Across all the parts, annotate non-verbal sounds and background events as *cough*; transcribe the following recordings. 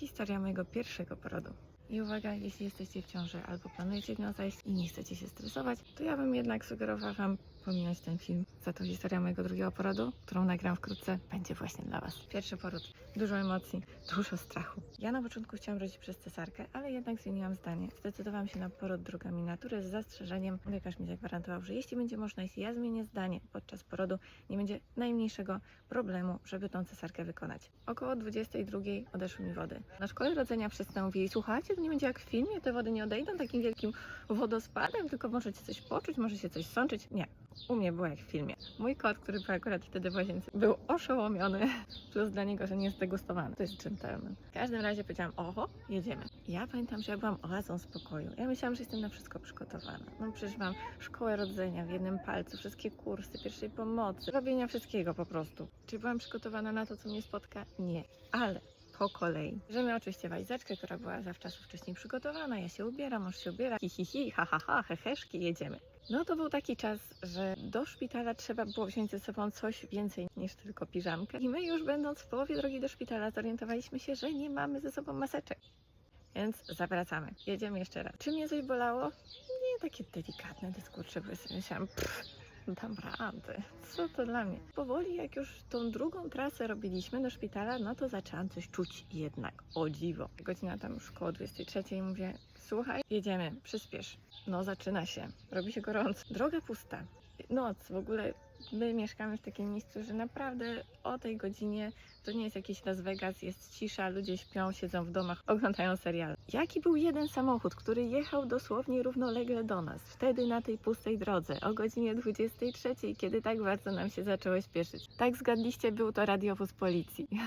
Historia mojego pierwszego porodu. I uwaga, jeśli jesteście w ciąży albo planujecie w nią zajść i nie chcecie się stresować, to ja bym jednak sugerowała Wam pominąć ten film. Za to historia mojego drugiego porodu, którą nagram wkrótce, będzie właśnie dla Was. Pierwszy poród. Dużo emocji, dużo strachu. Ja na początku chciałam rodzić przez cesarkę, ale jednak zmieniłam zdanie. Zdecydowałam się na poród drugami natury z zastrzeżeniem. Lekarz mi zagwarantował, że jeśli będzie można, jeśli ja zmienię zdanie podczas porodu, nie będzie najmniejszego problemu, żeby tą cesarkę wykonać. Około 22 odeszły mi wody. Na szkole rodzenia wszyscy mówili, słuchajcie, to nie będzie jak w filmie, te wody nie odejdą takim wielkim wodospadem, tylko możecie coś poczuć, może się coś sączyć. Nie, u mnie było jak w filmie. Mój kot, który był akurat wtedy w łazience, był oszołomiony, *laughs* plus dla niego, że nie jest degustowany. To jest gentleman. W każdym razie powiedziałam, oho, jedziemy. Ja pamiętam, że ja byłam oazą spokoju. Ja myślałam, że jestem na wszystko przygotowana. No przecież mam szkołę rodzenia w jednym palcu, wszystkie kursy pierwszej pomocy, robienia wszystkiego po prostu. Czy byłam przygotowana na to, co mnie spotka? Nie. Ale po kolei. Bierzemy oczywiście walizeczkę, która była zawczasu wcześniej przygotowana. Ja się ubieram, mąż się ubiera. Hi, hi, hi, ha, ha, ha, heheszki, jedziemy. No to był taki czas, że do szpitala trzeba było wziąć ze sobą coś więcej niż tylko piżamkę. I my już będąc w połowie drogi do szpitala zorientowaliśmy się, że nie mamy ze sobą maseczek. Więc zawracamy. Jedziemy jeszcze raz. Czy mnie coś bolało? Nie, takie delikatne dyskurcze. Sobie Myślałam, pff, dam radę. Co to dla mnie? Powoli, jak już tą drugą trasę robiliśmy do szpitala, no to zaczęłam coś czuć jednak. O dziwo. Godzina tam już koło 23 i mówię, słuchaj, jedziemy, przyspiesz. No zaczyna się. Robi się gorąco. Droga pusta. Noc w ogóle. My mieszkamy w takim miejscu, że naprawdę o tej godzinie to nie jest jakiś Las Vegas, jest cisza, ludzie śpią, siedzą w domach, oglądają serial. Jaki był jeden samochód, który jechał dosłownie równolegle do nas, wtedy na tej pustej drodze, o godzinie 23, kiedy tak bardzo nam się zaczęło śpieszyć. Tak zgadliście, był to radiowóz policji. *laughs*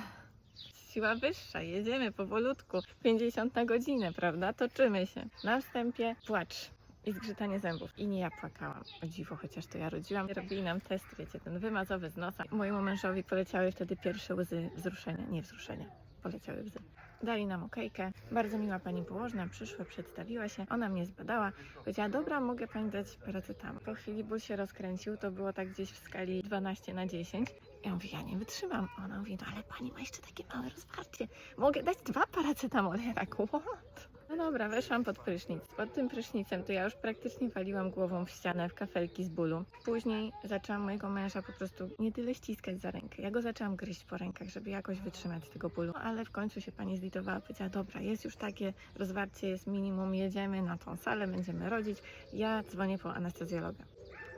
Siła wyższa, jedziemy powolutku, 50 na godzinę, prawda? Toczymy się. Na wstępie płacz i zgrzytanie zębów. I nie ja płakałam. O dziwo, chociaż to ja rodziłam. Robili nam test, wiecie, ten wymazowy z nosa. Mojemu mężowi poleciały wtedy pierwsze łzy wzruszenia. Nie wzruszenia, poleciały łzy. Dali nam okejkę. Bardzo miła pani położna przyszła, przedstawiła się. Ona mnie zbadała. Powiedziała, dobra, mogę pani dać paracetamol. Po chwili ból się rozkręcił. To było tak gdzieś w skali 12 na 10. Ja mówię, ja nie wytrzymam. Ona mówi, no ale pani ma jeszcze takie małe rozwarcie. Mogę dać dwa paracetamole. Ja tak, what? No dobra, weszłam pod prysznic. Pod tym prysznicem to ja już praktycznie waliłam głową w ścianę, w kafelki z bólu. Później zaczęłam mojego męża po prostu nie tyle ściskać za rękę. Ja go zaczęłam gryźć po rękach, żeby jakoś wytrzymać tego bólu. Ale w końcu się pani zlitowała, powiedziała, dobra, jest już takie rozwarcie, jest minimum, jedziemy na tą salę, będziemy rodzić. Ja dzwonię po anestezjologa.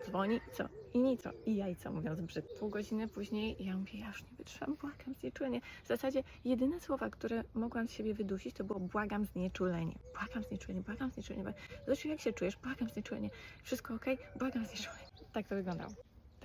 Dzwoni, co? I nic, co? I jajco, mówiąc brzydko. Pół godziny później ja mówię, ja już nie wytrzymam, błagam znieczulenie. W zasadzie jedyne słowa, które mogłam z siebie wydusić, to było błagam znieczulenie. Błagam znieczulenie, błagam znieczulenie. Zresztą jak się czujesz? Błagam znieczulenie. Wszystko ok? Błagam znieczulenie. Tak to wyglądało.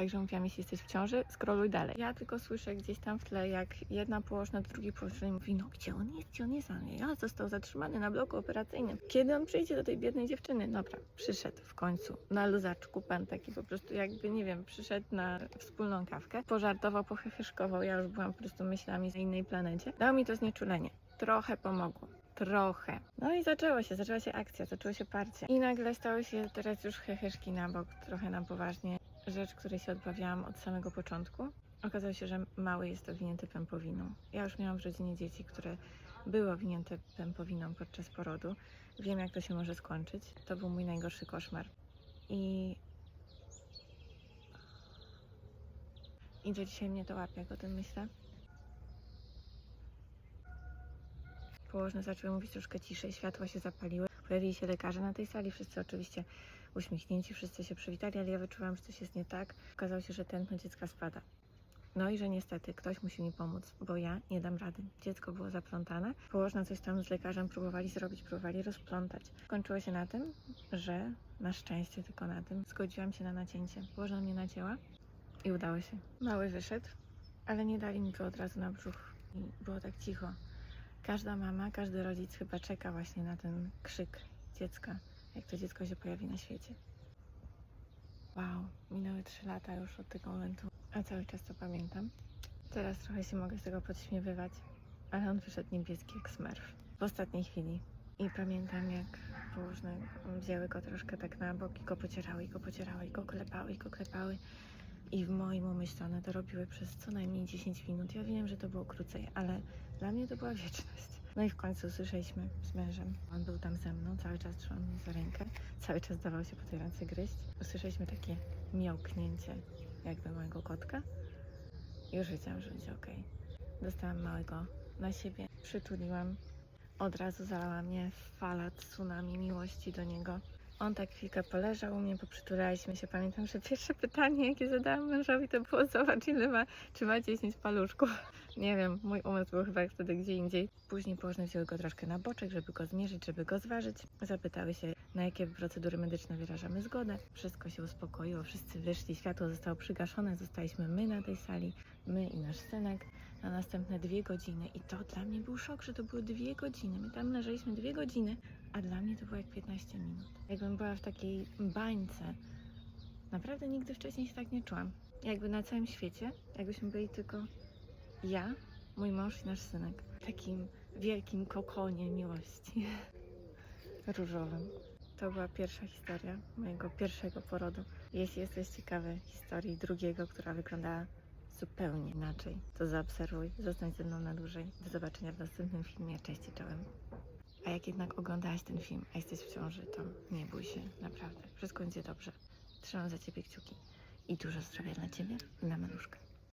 Także mówiłam, jeśli jesteś w ciąży, skroluj dalej. Ja tylko słyszę gdzieś tam w tle, jak jedna położna do drugiej położnej mówi, no gdzie on jest, gdzie on jest? A on, Ja został zatrzymany na bloku operacyjnym. Kiedy on przyjdzie do tej biednej dziewczyny? Dobra, przyszedł w końcu. Na luzaczku pan taki po prostu jakby, nie wiem, przyszedł na wspólną kawkę, pożartował, pohechyszkował, ja już byłam po prostu myślami na innej planecie. Dał mi to znieczulenie. Trochę pomogło. Trochę. No i zaczęło się, zaczęła się akcja, zaczęło się parcie. I nagle stały się teraz już heheszki na bok, trochę na poważnie. Rzecz, której się odbawiałam od samego początku. Okazało się, że mały jest owinięty pępowiną. Ja już miałam w rodzinie dzieci, które były owinięte pępowiną podczas porodu. Wiem, jak to się może skończyć. To był mój najgorszy koszmar. I... I do dzisiaj mnie to łapie, jak o tym myślę. Położne zaczęły mówić troszkę ciszej, światła się zapaliły. Pojawili się lekarze na tej sali, wszyscy oczywiście uśmiechnięci, wszyscy się przywitali, ale ja wyczułam, że coś jest nie tak. Okazało się, że tętno dziecka spada. No i że niestety ktoś musi mi pomóc, bo ja nie dam rady. Dziecko było zaplątane. Położna coś tam z lekarzem próbowali zrobić, próbowali rozplątać. Skończyło się na tym, że na szczęście tylko na tym zgodziłam się na nacięcie. Położna mnie nacięła i udało się. Mały wyszedł, ale nie dali mi go od razu na brzuch. I było tak cicho. Każda mama, każdy rodzic chyba czeka właśnie na ten krzyk dziecka, jak to dziecko się pojawi na świecie. Wow, minęły trzy lata już od tego momentu, a cały czas to pamiętam. Teraz trochę się mogę z tego podśmiewywać, ale on wyszedł niebieski jak smerf w ostatniej chwili. I pamiętam, jak położne wzięły go troszkę tak na bok i go pocierały, i go pocierały, i go klepały, i go klepały. I w moim umyśle one to robiły przez co najmniej 10 minut. Ja wiem, że to było krócej, ale dla mnie to była wieczność. No i w końcu usłyszeliśmy z mężem. On był tam ze mną, cały czas trzymał mnie za rękę, cały czas dawał się po tej ręce gryźć. Usłyszeliśmy takie miałknięcie jakby mojego kotka. Już wiedziałam, że będzie okej. Dostałam małego na siebie, przytuliłam. Od razu zalała mnie fala tsunami miłości do niego. On tak chwilkę poleżał u mnie, poprzytulaliśmy się. Pamiętam, że pierwsze pytanie, jakie zadałam mężowi, to było zobacz ile ma, czy ma 10 paluszków. Nie wiem, mój umysł był chyba wtedy gdzie indziej. Później położne wzięły go troszkę na boczek, żeby go zmierzyć, żeby go zważyć. Zapytały się, na jakie procedury medyczne wyrażamy zgodę. Wszystko się uspokoiło, wszyscy wyszli, światło zostało przygaszone, zostaliśmy my na tej sali, my i nasz synek na następne dwie godziny. I to dla mnie był szok, że to były dwie godziny. My tam leżeliśmy dwie godziny, a dla mnie to było jak 15 minut. Jakbym była w takiej bańce. Naprawdę nigdy wcześniej się tak nie czułam. Jakby na całym świecie, jakbyśmy byli tylko ja, mój mąż i nasz synek. W takim wielkim kokonie miłości. *laughs* Różowym. To była pierwsza historia mojego pierwszego porodu. Jeśli jesteś ciekawy historii drugiego, która wyglądała zupełnie inaczej, to zaobserwuj, zostań ze mną na dłużej. Do zobaczenia w następnym filmie. Cześć i czołem. A jak jednak oglądałaś ten film, a jesteś w ciąży, to nie bój się, naprawdę. Wszystko będzie dobrze. Trzymam za ciebie kciuki. I dużo zdrowia dla ciebie, dla maluszka.